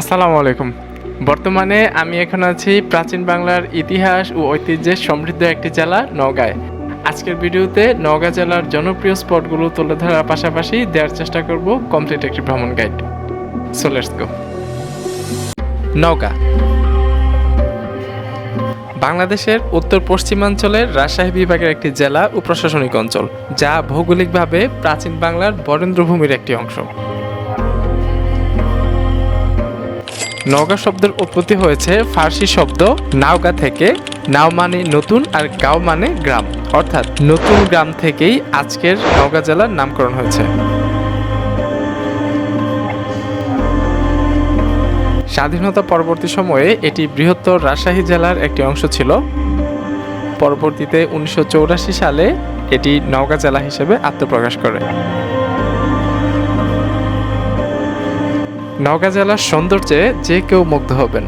আসসালামু আলাইকুম। বর্তমানে আমি এখন আছি প্রাচীন বাংলার ইতিহাস ও ঐতিহ্যের সমৃদ্ধ একটি জেলা নওগাঁয়। আজকের ভিডিওতে নওগাঁ জেলার জনপ্রিয় স্পটগুলো তুলে ধরার পাশাপাশি দেওয়ার চেষ্টা করব কমপ্লিট একটি ভ্রমণ guide. So let's go Naogaon. বাংলাদেশের উত্তর পশ্চিমাঞ্চলের রাজশাহী বিভাগের একটি জেলা ও প্রশাসনিক অঞ্চল, যা ভৌগোলিকভাবে প্রাচীন বাংলার বরেন্দ্রভূমির একটি অংশ। নওগাঁ শব্দের উৎপত্তি হয়েছে ফার্সি শব্দ নাওগা থেকে, নাও মানে নতুন আর গাঁও মানে গ্রাম। অর্থাৎ নতুন গ্রাম থেকেই আজকের নওগাঁ জেলার নামকরণ হয়েছে। স্বাধীনতা পরবর্তী সময়ে এটি বৃহত্তর রাজশাহী জেলার একটি অংশ ছিল। পরবর্তীতে উনিশশো সালে এটি নওগাঁ জেলা হিসেবে আত্মপ্রকাশ করে। নওগাঁ জেলার সৌন্দর্যে যে কেউ মুগ্ধ হবেন।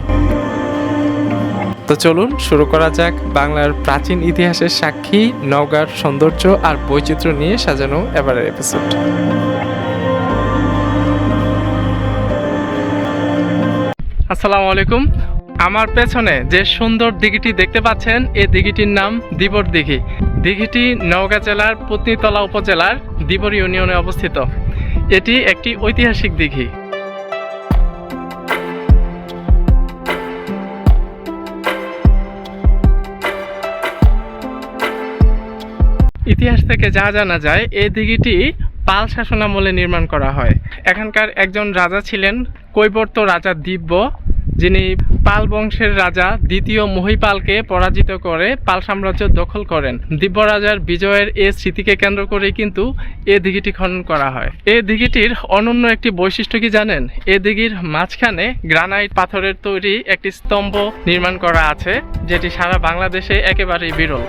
তো চলুন শুরু করা যাক বাংলার প্রাচীন ইতিহাসের সাক্ষী, নওগাঁর সৌন্দর্য আর বৈচিত্র্য নিয়ে সাজানো এবারের এপিসোড আসসালামু আলাইকুম। আমার পেছনে যে সুন্দর দিঘিটি দেখতে পাচ্ছেন এই দিঘিটির নাম দিবর দিঘি। দিঘিটি নওগাঁ জেলার পত্নীতলা উপজেলার দিবর ইউনিয়নে অবস্থিত। এটি একটি ঐতিহাসিক দিঘি। থেকে যা জানা যায় এই দিঘিটি পাল শাসনামলে নির্মাণ করা হয়। এখানকার একজন রাজা ছিলেন কৈবর্ত রাজা দিব্য, যিনি পাল বংশের রাজা দ্বিতীয় মহিপালকে পরাজিত করে পাল সাম্রাজ্য দখল করেন। দিব্য রাজার বিজয়ের এ স্মৃতিকে কেন্দ্র করে কিন্তু এ দিঘিটি খনন করা হয়। এ দিঘিটির অনন্য একটি বৈশিষ্ট্য কি জানেন? এ দিঘির মাঝখানে গ্রানাইট পাথরের তৈরি একটি স্তম্ভ নির্মাণ করা আছে, যেটি সারা বাংলাদেশে একেবারেই বিরল।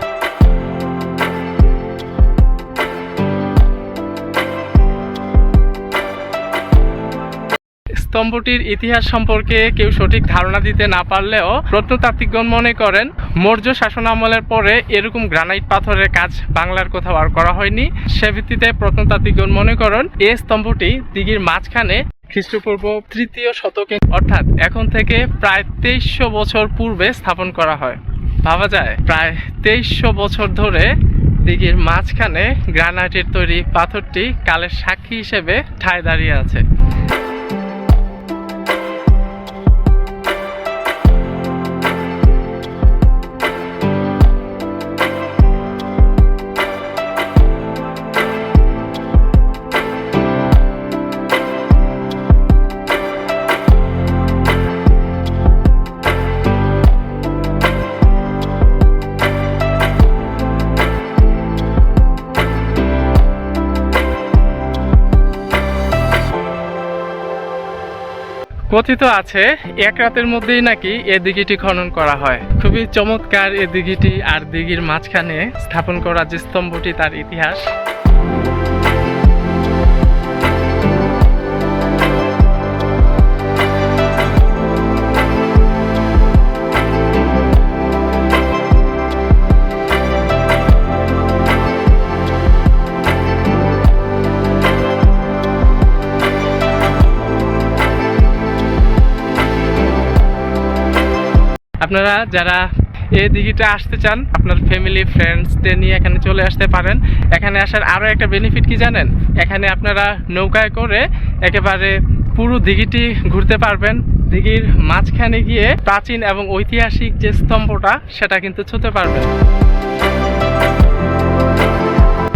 স্তম্ভটির ইতিহাস সম্পর্কে কেউ সঠিক ধারণা দিতে না পারলেও প্রত্নতাত্ত্বিকগণ মনে করেন, মৌর্য শাসন আমলের পরে এরকম গ্রানাইট পাথরের কাজ বাংলার কোথাও আর করা হয়নি। সে ভিত্তিতে প্রত্নতাত্ত্বিকগণ মনে করেন এই স্তম্ভটি দিঘির মাঝখানে খ্রিস্টপূর্ব তৃতীয় শতকে, অর্থাৎ এখন থেকে প্রায় তেইশশো বছর পূর্বে স্থাপন করা হয়। ভাবা যায়, প্রায় তেইশশো বছর ধরে দিঘির মাঝখানে গ্রানাইটের তৈরি পাথরটি কালের সাক্ষী হিসেবে ঠায় দাঁড়িয়ে আছে। কথিত আছে, এক রাতের মধ্যেই নাকি এ দিঘিটি খনন করা হয়। খুবই চমৎকার এ দিঘিটি আর দিঘির মাঝখানে স্থাপন করা যে স্তম্ভটি তার ইতিহাস। আপনারা যারা এই দিঘিটা আসতে চান, আপনার ফ্যামিলি ফ্রেন্ডসদের নিয়ে এখানে চলে আসতে পারেন। এখানে আসার আরও একটা বেনিফিট কি জানেন? এখানে আপনারা নৌকায় করে একেবারে পুরো দিঘিটি ঘুরতে পারবেন। দিঘির মাঝখানে গিয়ে প্রাচীন এবং ঐতিহাসিক যে স্তম্ভটা, সেটা কিন্তু ছুতে পারবেন।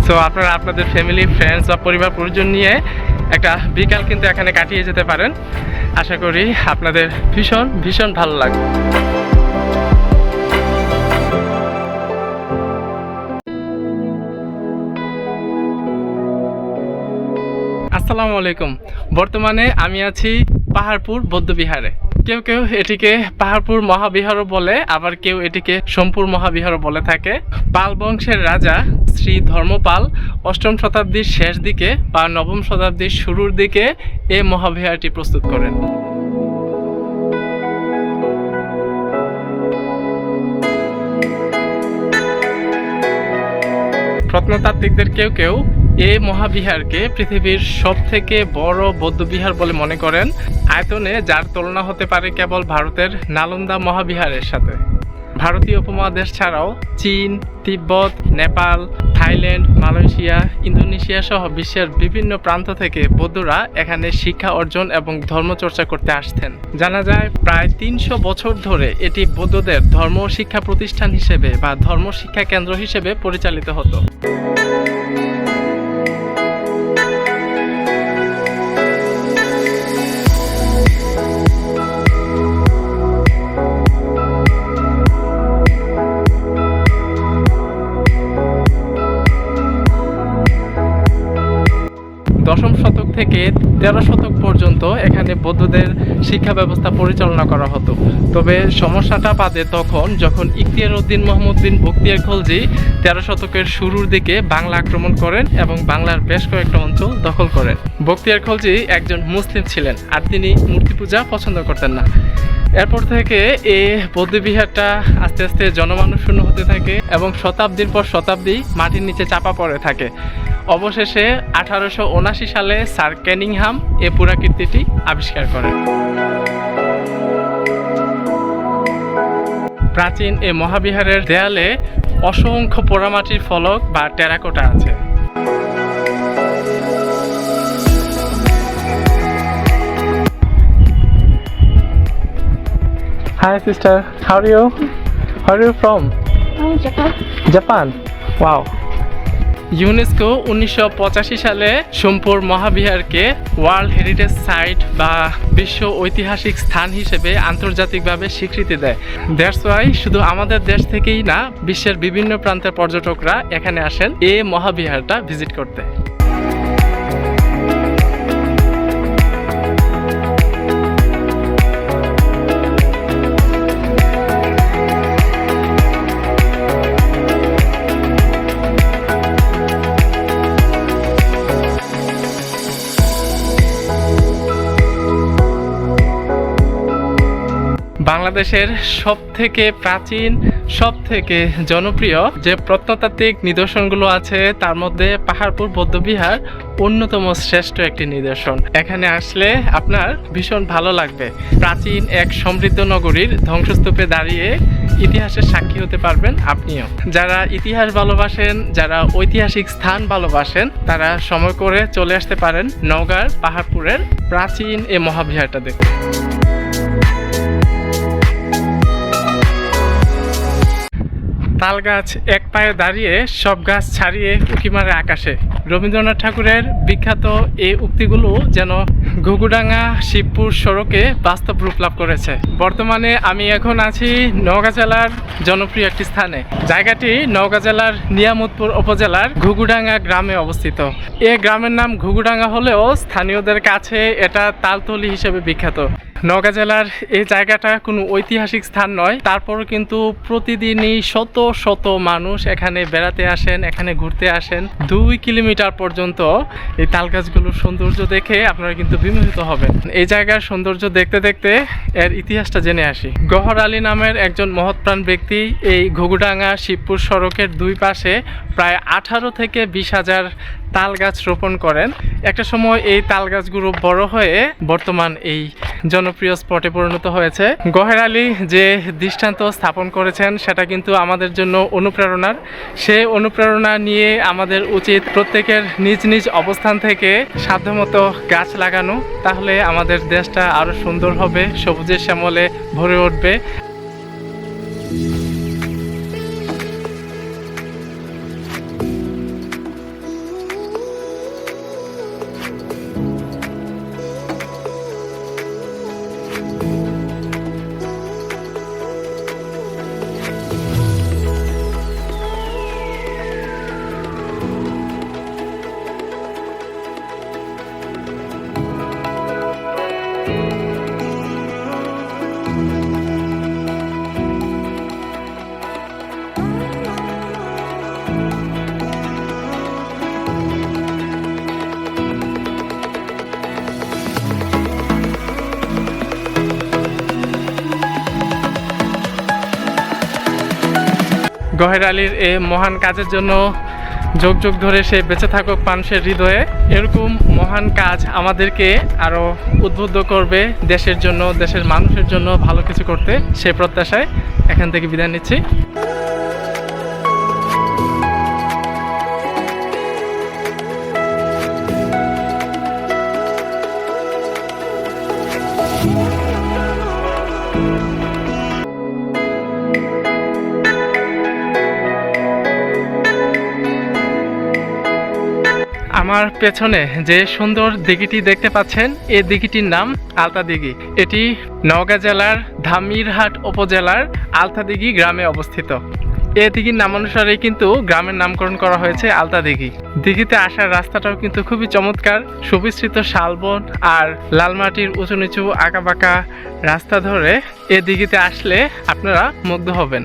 সো আপনারা আপনাদের ফ্যামিলি ফ্রেন্ডস বা পরিবার, পরিজন নিয়ে একটা বিকাল কিন্তু এখানে কাটিয়ে যেতে পারেন। আশা করি আপনাদের ভীষণ ভীষণ ভালো লাগবে। আসসালামু আলাইকুম। বর্তমানে আমি আছি পাহাড়পুর বৌদ্ধবিহারে। কেউ কেউ এটিকে পাহাড়পুর মহাবিহারও বলে, আবার কেউ এটিকে সোমপুর মহাবিহারও বলে থাকে। পাল বংশের রাজা শ্রী ধর্মপাল অষ্টম শতাব্দীর শেষ দিকে বা নবম শতাব্দীর শুরুর দিকে এই মহাবিহারটি প্রস্তুত করেন। প্রত্নতাত্ত্বিকদের কেউ কেউ এই মহাবিহারকে পৃথিবীর সব থেকে বড় বৌদ্ধবিহার বলে মনে করেন আয়তনে, যার তুলনা হতে পারে কেবল ভারতের নালন্দা মহাবিহারের সাথে। ভারতীয় উপমহাদেশ ছাড়াও চীন, তিব্বত, নেপাল, থাইল্যান্ড, মালয়েশিয়া, ইন্দোনেশিয়া সহ বিশ্বের বিভিন্ন প্রান্ত থেকে বৌদ্ধরা এখানে শিক্ষা অর্জন এবং ধর্মচর্চা করতে আসতেন জানা যায়, প্রায় তিনশো বছর ধরে এটি বৌদ্ধদের ধর্ম শিক্ষা প্রতিষ্ঠান হিসেবে বা ধর্ম শিক্ষা কেন্দ্র হিসেবে পরিচালিত হতো। থেকে তেরো শতক পর্যন্ত এখানে বৌদ্ধদের শিক্ষা ব্যবস্থা পরিচালনা করা হতো। তবে সমস্যাটা বাদে তখন যখন ইখতিয়ার উদ্দিন মোহাম্মদ বিন বখতিয়ার খলজি তেরো শতকের শুরুর দিকে বাংলা আক্রমণ করেন এবং বাংলার বেশ কয়েকটা অঞ্চল দখল করেন। বক্তিয়ার খলজি একজন মুসলিম ছিলেন আর তিনি মূর্তি পূজা পছন্দ করতেন না। এরপর থেকে এই বৌদ্ধবিহারটা আস্তে আস্তে জনমানুষ শূন্য হতে থাকে এবং শতাব্দীর পর শতাব্দী মাটির নিচে চাপা পড়ে থাকে। অবশেষে আঠারোশো সালে স্যার ক্যানিংহাম এ পুরাকীর্তিটি আবিষ্কার করেন প্রাচীন এ মহাবিহারের দেয়ালে অসংখ্য পোড়ামাটির ফলক বা টেরাকোটা আছে Hi sister, how are you? Where are you from? Oh, Japan. Japan wow UNESCO উনিশশো পঁচাশি সালে সোমপুর মহাবিহারকে ওয়ার্ল্ড হেরিটেজ সাইট বা বিশ্ব ঐতিহাসিক স্থান হিসেবে আন্তর্জাতিকভাবে স্বীকৃতি দেয়। দ্যাটস ওয়াই শুধু আমাদের দেশ থেকেই না, বিশ্বের বিভিন্ন প্রান্তের পর্যটকরা এখানে আসেন এ মহাবিহারটা ভিজিট করতে। বাংলাদেশের সব থেকে প্রাচীন সব থেকে জনপ্রিয় যে প্রত্নতাত্ত্বিক নিদর্শনগুলো আছে, তার মধ্যে পাহাড়পুর বৌদ্ধবিহার অন্যতম শ্রেষ্ঠ একটি নিদর্শন। এখানে আসলে আপনার ভীষণ ভালো লাগবে। প্রাচীন এক সমৃদ্ধ নগরীর ধ্বংসস্তূপে দাঁড়িয়ে ইতিহাসের সাক্ষী হতে পারবেন আপনিও। যারা ইতিহাস ভালোবাসেন, যারা ঐতিহাসিক স্থান ভালোবাসেন, তারা সময় করে চলে আসতে পারেন নওগাঁর পাহাড়পুরের প্রাচীন এই মহাবিহারটা দেখতে। তাল গাছ এক পায়ে দাঁড়িয়ে সব গাছ ছাড়িয়ে উঁকি মারে আকাশে। রবীন্দ্রনাথ ঠাকুরের বিখ্যাত এই উক্তিগুলো যেন ঘুঘুডাঙ্গা শিবপুর সড়কে বাস্তব রূপ লাভ করেছে। বর্তমানে আমি এখন আছি নওগাঁ জেলার জনপ্রিয় একটি স্থানে। জায়গাটি নওগাঁ জেলার নিয়ামতপুর উপজেলার ঘুঘুডাঙ্গা গ্রামে অবস্থিত। এই গ্রামের নাম ঘুঘুডাঙ্গা হলেও স্থানীয়দের কাছে এটা তালতলি হিসেবে বিখ্যাত। নওগাঁ জেলার এই জায়গাটা কোনো ঐতিহাসিক স্থান নয়, তারপরও কিন্তু প্রতিদিনই শত শত মানুষ এখানে বেড়াতে আসেন, এখানে ঘুরতে আসেন। দুই কিলোমিটার পর্যন্ত এই তাল গাছগুলোর সৌন্দর্য দেখে আপনারা কিন্তু বিমোহিত হবেন এই জায়গার সৌন্দর্য দেখতে দেখতে এর ইতিহাসটা জেনে আসি। গহর আলী নামের একজন মহৎপ্রাণ ব্যক্তি এই ঘুঘুডাঙ্গা শিবপুর সড়কের দুই পাশে প্রায় আঠারো থেকে বিশ হাজার তাল গাছ রোপণ করেন। একটা সময় এই তাল গাছগুলো বড় হয়ে বর্তমান এই জনপ্রিয় স্পটে পরিণত হয়েছে। গহের আলী যে দৃষ্টান্ত স্থাপন করেছেন, সেটা কিন্তু আমাদের জন্য অনুপ্রেরণার। সে অনুপ্রেরণা নিয়ে আমাদের উচিত প্রত্যেকের নিজ নিজ অবস্থান থেকে সাধ্যমতো গাছ লাগানো। তাহলে আমাদের দেশটা আরও সুন্দর হবে, সবুজের শ্যামলে ভরে উঠবে। গহের আলীর এই মহান কাজের জন্য যোগ যোগ ধরে সে বেঁচে থাকুক মানুষের হৃদয়ে, এরকম মহান কাজ আমাদেরকে আরও উদ্বুদ্ধ করবে দেশের জন্য, দেশের মানুষের জন্য ভালো কিছু করতে সে প্রত্যাশায়। এখান থেকে বিদায় নিচ্ছি। আমার পেছনে যে সুন্দর দিঘিটি দেখতে পাচ্ছেন এই দিঘিটির নাম আলতা দিঘি। এটি নওগাঁ জেলার ধামিরহাট উপজেলার আলতা দিঘি গ্রামে অবস্থিত। এ দিঘির নামানুসারে কিন্তু গ্রামের নামকরণ করা হয়েছে আলতা দিঘি। দিঘিতে আসার রাস্তাটাও কিন্তু খুবই চমৎকার। সুবিস্তৃত শালবন আর লাল মাটির উঁচু নিচু আঁকাবাঁকা রাস্তা ধরে এ দিঘিতে আসলে আপনারা মুগ্ধ হবেন।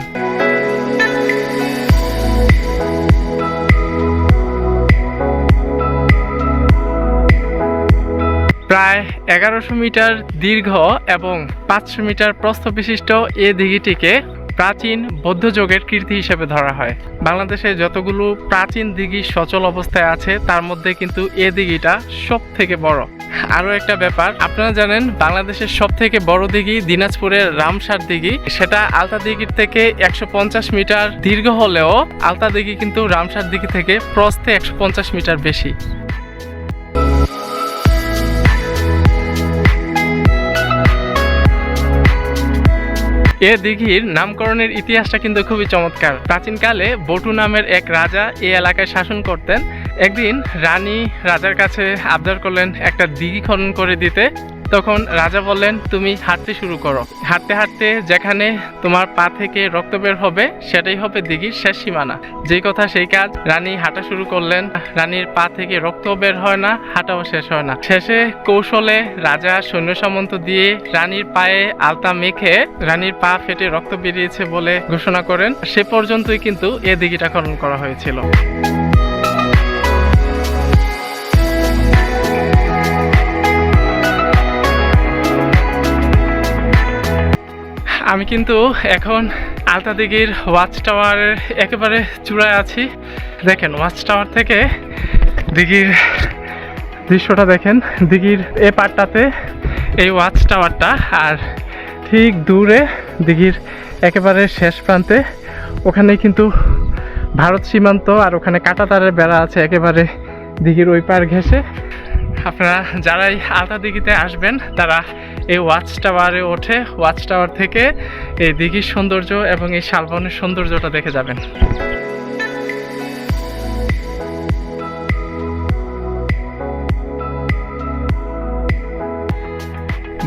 প্রায় এগারোশো মিটার দীর্ঘ এবং পাঁচশো মিটার প্রস্থ বিশিষ্ট এ দিঘিটিকে প্রাচীন বৌদ্ধ যুগের কীর্তি হিসেবে ধরা হয়। বাংলাদেশে যতগুলো প্রাচীন দিঘি সচল অবস্থায় আছে, তার মধ্যে কিন্তু এ দিঘিটা সব থেকে বড়। আরও একটা ব্যাপার, আপনারা জানেন বাংলাদেশের সব থেকে বড় দিঘি দিনাজপুরের রামসার দিঘি। সেটা আলতা দিঘির থেকে একশো পঞ্চাশ মিটার দীর্ঘ হলেও আলতা দিঘি কিন্তু রামসার দিঘি থেকে প্রস্থে একশো পঞ্চাশ মিটার বেশি। এ দিঘির নামকরণের ইতিহাসটা কিন্তু খুবই চমৎকার। প্রাচীনকালে বটু নামের এক রাজা এই এলাকায় শাসন করতেন। একদিন রানী রাজার কাছে আবদার করলেন একটা দিঘি খনন করে দিতে। তখন রাজা বললেন, তুমি হাঁটতে শুরু করো। হাঁটতে হাঁটতে যেখানে তোমার পা থেকে রক্ত বের হবে, সেটাই হবে দিঘির শেষ সীমানা। যেই কথা সেই কাজ, রানী হাঁটা শুরু করলেন। রানীর পা থেকে রক্ত বের হয় না, হাঁটাও শেষ হয় না। শেষে কৌশলে রাজা সৈন্য সামন্ত দিয়ে রানীর পায়ে আলতা মেখে রানীর পা ফেটে রক্ত বেরিয়েছে বলে ঘোষণা করেন। সে পর্যন্তই কিন্তু এ দিঘিটা খনন করা হয়েছিল। আমি কিন্তু এখন আলতা দিঘির ওয়াচ টাওয়ারের একেবারে চূড়ায় আছি। দেখেন, ওয়াচ টাওয়ার থেকে দিঘির দৃশ্যটা দেখেন। দিঘির এ পাটটাতে এই ওয়াচ টাওয়ারটা আর ঠিক দূরে দিঘির একেবারে শেষ প্রান্তে। ওখানে কিন্তু ভারত সীমান্ত আর ওখানে কাঁটাতারের বেড়া আছে একেবারে দিঘির ওই পার ঘেঁষে। আপনারা যারাই আলতা দিঘিতে আসবেন, তারা এই ওয়াচ টাওয়ারে ওঠে। ওয়াচ টাওয়ার থেকে এই দিঘির সৌন্দর্য এবং এই শালবনের সৌন্দর্যটা দেখে যাবেন।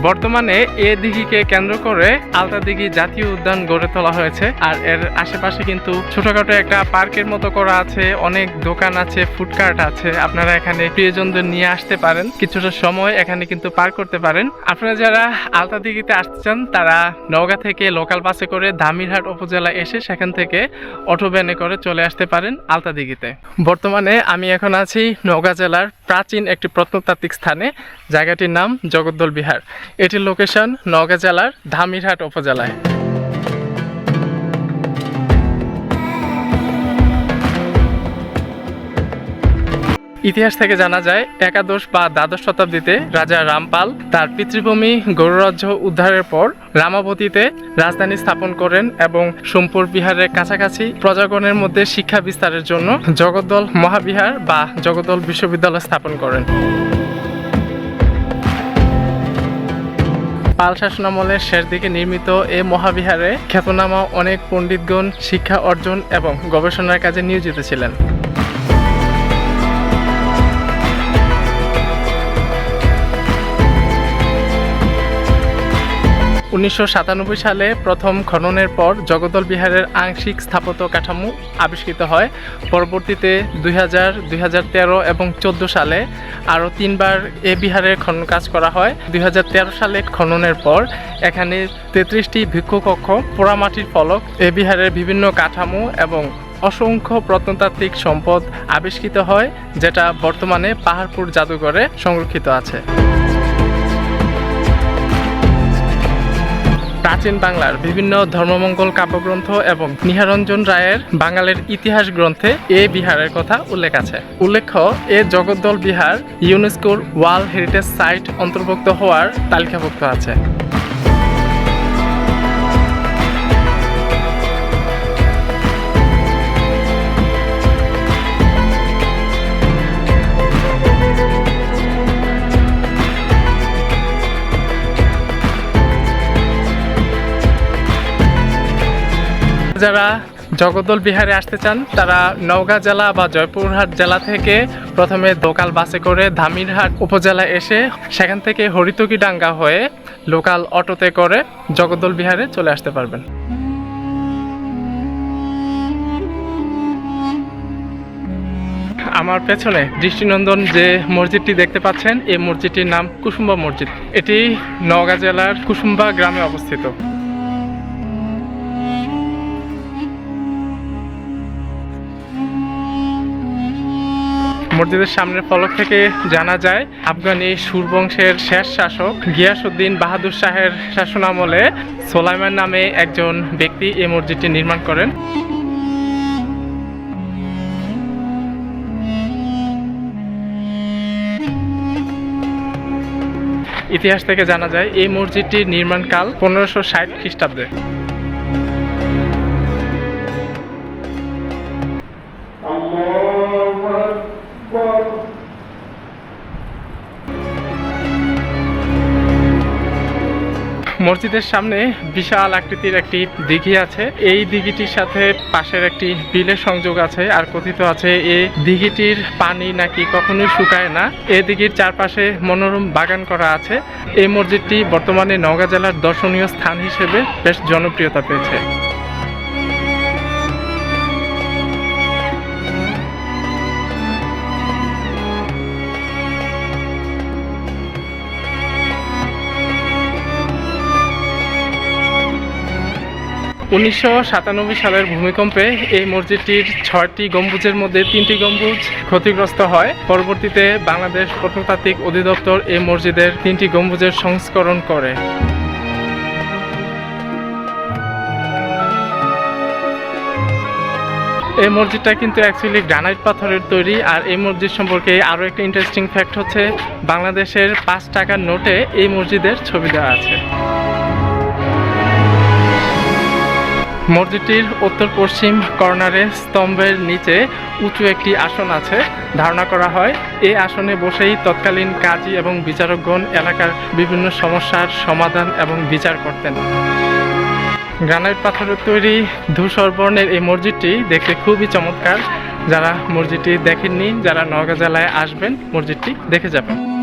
বর্তমানে এ দিঘিকে কেন্দ্র করে আলতা দিঘি জাতীয় উদ্যান গড়ে তোলা হয়েছে। আর এর আশেপাশে কিন্তু ছোটখাটো একটা পার্কের মতো করা আছে, অনেক দোকান আছে ফুডকার্ট আছে। আপনারা এখানে প্রিয়জনদের নিয়ে আসতে পারেন। কিছুটা সময় এখানে কিন্তু পার করতে পারেন। আপনারা যারা আলতা দিঘিতে আসতে চান, তারা নওগাঁ থেকে লোকাল বাসে করে দামিরহাট উপজেলা এসে সেখান থেকে অটো ভ্যানে করে চলে আসতে পারেন আলতা দিঘিতে। বর্তমানে আমি এখন আছি নওগাঁ জেলার প্রাচীন একটি প্রত্নতাত্ত্বিক স্থানে জায়গাটির নাম জগদ্দল বিহার। এটির লোকেশন নওগাঁ জেলার ধামিরহাট উপজেলায়। ইতিহাস থেকে জানা যায়, একাদশ বা দ্বাদশ শতাব্দীতে রাজা রামপাল তার পিতৃভূমি গৌররাজ্য উদ্ধারের পর রামাবতীতে রাজধানী স্থাপন করেন এবং সোমপুর বিহারের কাছাকাছি প্রজাগণের মধ্যে শিক্ষা বিস্তারের জন্য জগদ্দল মহাবিহার বা জগদ্দল বিশ্ববিদ্যালয় স্থাপন করেন। পাল শাসনামলের শেষ দিকে নির্মিত এ মহাবিহারে খ্যাতনামা অনেক পণ্ডিতগণ শিক্ষা অর্জন এবং গবেষণার কাজে নিয়োজিত ছিলেন। উনিশশো সাতানব্বই সালে প্রথম খননের পর জগদল বিহারের আংশিক স্থাপত্য কাঠামো আবিষ্কৃত হয়। পরবর্তীতে দুই হাজার, দুই এবং চোদ্দ সালে আরও তিনবার এ বিহারের খনন কাজ করা হয়। দুই হাজার তেরো সালে খননের পর এখানে তেত্রিশটি ভিক্ষুকক্ষ, পোড়ামাটির ফলক, এ বিহারের বিভিন্ন কাঠামো এবং অসংখ্য প্রত্নতাত্ত্বিক সম্পদ আবিষ্কৃত হয়, যেটা বর্তমানে পাহাড়পুর জাদুঘরে সংরক্ষিত আছে। প্রাচীন বাংলার বিভিন্ন ধর্মমঙ্গল কাব্যগ্রন্থ এবং নিহারঞ্জন রায়ের বাঙালির ইতিহাস গ্রন্থে এ বিহারের কথা উল্লেখ আছে। উল্লেখ্য, এ জগদ্দল বিহার ইউনেস্কোর ওয়ার্ল্ড হেরিটেজ সাইট অন্তর্ভুক্ত হওয়ার তালিকাভুক্ত আছে। যারা জগদ্দল বিহারে আসতে চান, তারা নওগাঁ জেলা বা জয়পুরহাট জেলা থেকে প্রথমে দোকাল বাসে করে ধামিরহাট উপজেলা এসে সেখান থেকে হরিতকিডাঙ্গা হয়ে লোকাল অটোতে করে জগদ্দল বিহারে চলে আসতে পারবেন। আমার পেছনে দৃষ্টিনন্দন যে মসজিদটি দেখতে পাচ্ছেন, এই মসজিদটির নাম কুসুম্বা মসজিদ। এটি নওগাঁ জেলার কুসুম্বা গ্রামে অবস্থিত। মসজিদের সামনের ফলক থেকে জানা যায়, আফগানি সুরবংশের শেষ শাসক গিয়াসউদ্দিন বাহাদুর শাহের শাসনামলে সোলাইমান নামে একজন ব্যক্তি এই মসজিদটি নির্মাণ করেন। ইতিহাস থেকে জানা যায়, এই মসজিদটির নির্মাণকাল পনেরোশো ষাট খ্রিস্টাব্দে। মসজিদের সামনে বিশাল আকৃতির একটি দিঘি আছে। এই দিঘিটির সাথে পাশের একটি বিলের সংযোগ আছে আর কথিত আছে এই দিঘিটির পানি নাকি কখনোই শুকায় না। এ দিঘির চারপাশে মনোরম বাগান করা আছে। এই মসজিদটি বর্তমানে নওগাঁ জেলার দর্শনীয় স্থান হিসেবে বেশ জনপ্রিয়তা পেয়েছে। উনিশশো সাতানব্বই সালের ভূমিকম্পে এই মসজিদটির ছয়টি গম্বুজের মধ্যে তিনটি গম্বুজ ক্ষতিগ্রস্ত হয়। পরবর্তীতে বাংলাদেশ প্রত্নতাত্ত্বিক অধিদপ্তর এই মসজিদের তিনটি গম্বুজের সংস্করণ করে। এই মসজিদটা কিন্তু অ্যাকচুয়ালি গ্রানাইট পাথরের তৈরি, আর এই মসজিদ সম্পর্কে আরও একটা ইন্টারেস্টিং ফ্যাক্ট হচ্ছে, বাংলাদেশের পাঁচ টাকার নোটে এই মসজিদের ছবি দেওয়া আছে। মসজিদটির উত্তর পশ্চিম কর্নারে স্তম্ভের নিচে উঁচু একটি আসন আছে। ধারণা করা হয়, এই আসনে বসেই তৎকালীন কাজী এবং বিচারকগণ এলাকার বিভিন্ন সমস্যার সমাধান এবং বিচার করতেন। গ্রানাইট পাথরের তৈরি ধূসর বর্ণের এই মসজিদটি দেখতে খুবই চমৎকার। যারা মসজিদটি দেখেননি, যারা নওগাঁ জেলায় আসবেন, মসজিদটি দেখে যাবেন।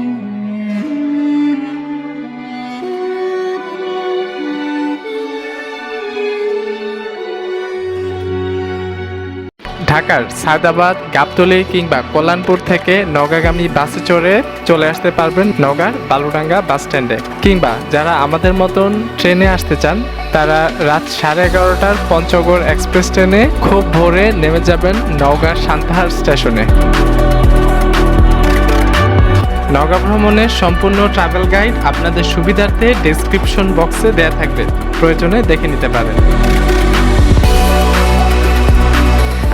ঢাকার সায়দাবাদ গাবতলি কিংবা কল্যাণপুর থেকে নওগাঁগামী বাসে চড়ে চলে আসতে পারবেন নওগাঁর বালুডাঙ্গা বাস স্ট্যান্ডে। কিংবা যারা আমাদের মতন ট্রেনে আসতে চান, তারা রাত সাড়ে এগারোটার পঞ্চগড় এক্সপ্রেস ট্রেনে খুব ভোরে নেমে যাবেন নওগাঁ সান্তাহার স্টেশনে। নওগাঁ ভ্রমণের সম্পূর্ণ ট্রাভেল গাইড আপনাদের সুবিধার্থে ডেসক্রিপশন বক্সে দেয়া থাকবে। প্রয়োজনে দেখে নিতে পারেন।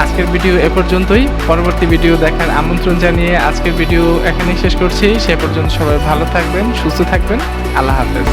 আজকের ভিডিও এ পর্যন্তই। পরবর্তী ভিডিও দেখার আমন্ত্রণ জানিয়ে আজকের ভিডিও এখানেই শেষ করছি। সে পর্যন্ত সবাই ভালো থাকবেন, সুস্থ থাকবেন। আল্লাহ হাফেজ।